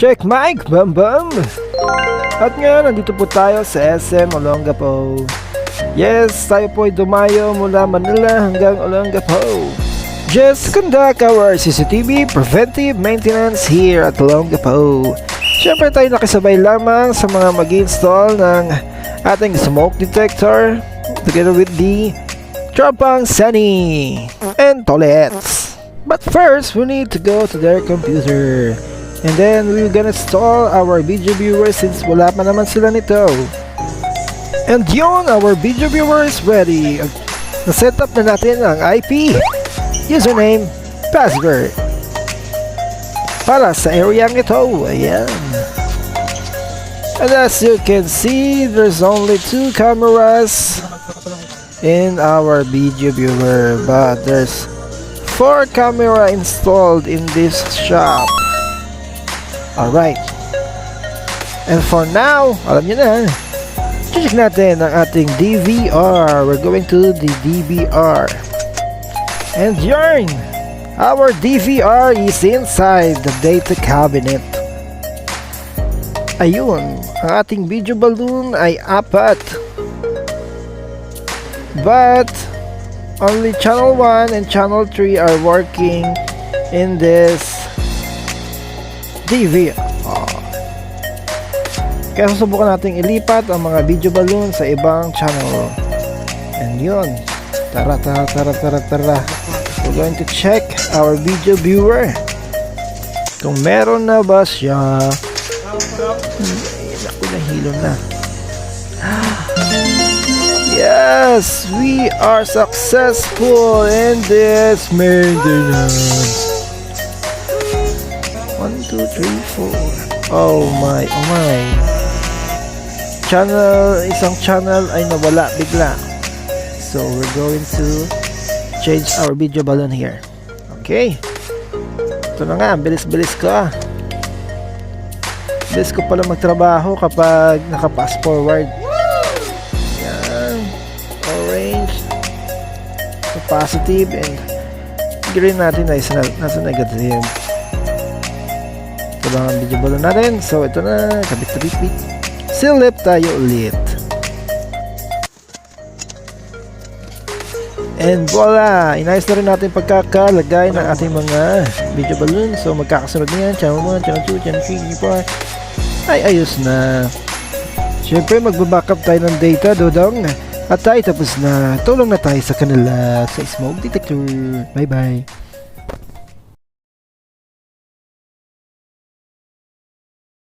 Check mic, bam bam! At nga, nandito po tayo sa SM Olongapo. Yes, tayo po ay dumayo mula Manila hanggang Olongapo. Just conduct our CCTV preventive maintenance here at Olongapo. Siyempre tayo nakisabay lamang sa mga mag install ng ating smoke detector together with the Tropang Sunny and Tolets. But first, we need to go to their computer. And then, we're gonna install our video viewer since wala pa naman sila nito. And yun, our video viewer is ready. Na-set up na natin ang IP, username, password. Para sa area ito, ayan. And as you can see, there's only two cameras in our video viewer, but there's four camera installed in this shop. Alright. And for now, alam nyo na, check natin ang ating DVR. We're going to the DVR. And yarn! Our DVR is inside the data cabinet. Ayun, ang ating video balloon ay apat. But, only channel 1 and channel 3 are working in this DVR. Kaya susubukan nating ilipat ang mga video balloon sa ibang channel. And yun. Tara, tara, tara, tara, tara. We're going to check our video viewer. Kung meron na ba siya. Ay, naku, nahilo na. Yes, we are successful in this maintenance. One, two, three, four. Oh my, oh my. Channel, isang channel ay nawala bigla. So we're going to change our video balloon here. Okay. Ito na nga, bilis-bilis ko ah. Bilis ko pala magtrabaho kapag naka-fast forward. Yan. Orange. So positive and green natin ay nasa negative. Ito lang ang video natin. So ito na, kabit-bit-bit. Silip tayo ulit. And voila! Inayos na rin natin pagkakalagay ng ating mga video balloon. So magkakasunod na yan. Channel 1, channel 2, channel 3, 4. Ay ayos na. Siyempre magbabackup tayo ng data, Dodong. At tayo tapos na. Tulong na tayo sa kanila sa smoke detector. Bye bye.